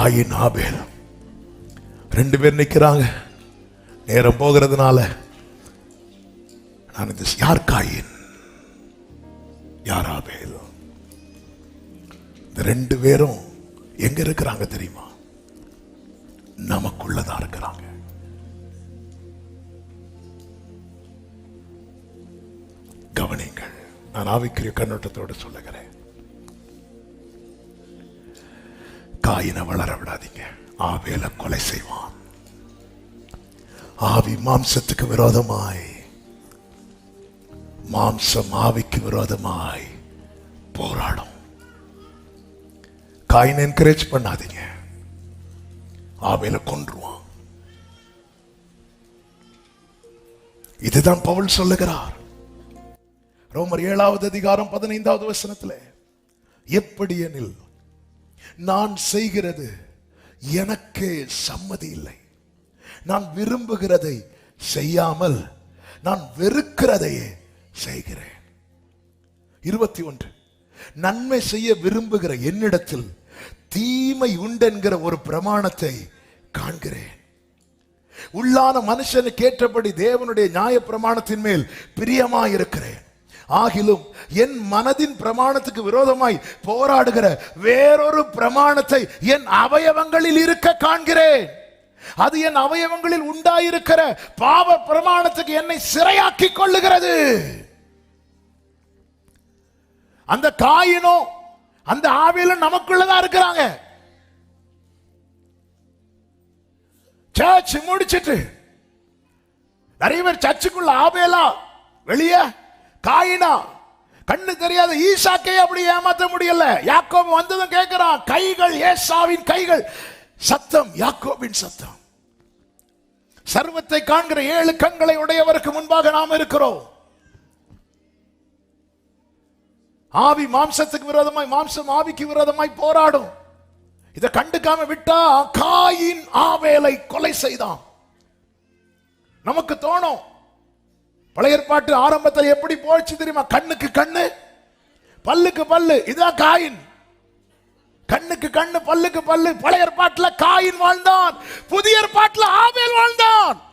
Coin ஆபேல். ரெண்டு பேர் நிக்கிறாங்க. நேரம் போகிறதுனால நான் இந்த யார் காயின் யார் ஆபேல்? இந்த ரெண்டு பேரும் எங்க இருக்கிறாங்க தெரியுமா? நமக்குள்ளதான் இருக்கிறாங்க. கவனிங்கள் நான் ஆவிக்குரிய கண்ணோட்டத்தோடு சொல்லுகிறேன். காயினை வளர விடாதீங்க ஆவேல கொலை செய்வான். ஆவி மாம்சத்துக்கு விரோதமாய். மாம்சம் ஆவிக்கு விரோதமாய் போராடும். காயினை என்கரேஜ் பண்ணாதீங்க. ஆவேல கொன்றுவான். இதுதான் பவுல் சொல்லுகிறார். ரோமர் ஏழாவது அதிகாரம் பதினைந்தாவது வசனத்தில் எப்படி எனில் நான் செய்கிறது எனக்கே சம்மதி இல்லை. நான் விரும்புகிறதை செய்யாமல் நான் வெறுக்கிறதையே செய்கிறேன். இருபத்தி ஒன்று. நன்மை செய்ய விரும்புகிற என்னிடத்தில் தீமை உண்டென்கிற ஒரு பிரமாணத்தை காண்கிறேன். உள்ளான மனுஷனுக்கு ஏற்றபடி தேவனுடைய நியாய பிரமாணத்தின் மேல் பிரியமாயிருக்கிறேன். ஆகிலும் என் மனதின் பிரமாணத்துக்கு விரோதமாய் போராடுகிற வேறொரு பிரமாணத்தை என் அவயவங்களில் இருக்க காண்கிறேன். அது என் அவயவங்களில் உண்டாயிருக்கிற பாவ பிரமாணத்துக்கு என்னை சிறையாக்கி கொள்ளுகிறது. அந்த காயினும் அந்த ஆவியிலும் நமக்குள்ளதான் இருக்கிறாங்க. சர்ச் முடிச்சிட்டு நிறைய பேர் சர்ச்சுக்குள்ள ஆவேலா வெளியே காயினா. கண்ணு தெரியாத ஈசாக்கே அப்படி ஏமாத்த முடியல. யாக்கோபு வந்ததும் கேட்கிறான் கைகள் ஏசாவின் கைகள். சத்தம் யாக்கோபின் சத்தம். சர்வத்தை காண்கிற ஏழு கண்களை உடையவருக்கு முன்பாக நாம் இருக்கிறோம். ஆவி மாம்சத்துக்கு விரோதமாய் மாம்சம் ஆவிக்கு விரோதமாய் போராடும். இதை கண்டுக்காம விட்டா காயின் ஆவேலை கொலை செய்தான். நமக்கு தோணும் பழைய ஏற்பாட்டு ஆரம்பத்தில் எப்படி போச்சு தெரியுமா? கண்ணுக்கு கண்ணு பல்லுக்கு பல்லு. இதான் காயின். கண்ணுக்கு கண்ணு பல்லுக்கு பல்லு. பழைய ஏற்பாட்டில் காயின் வாழ்ந்தான். புதிய ஏற்பாட்டில் ஆவேல் வாழ்ந்தான்.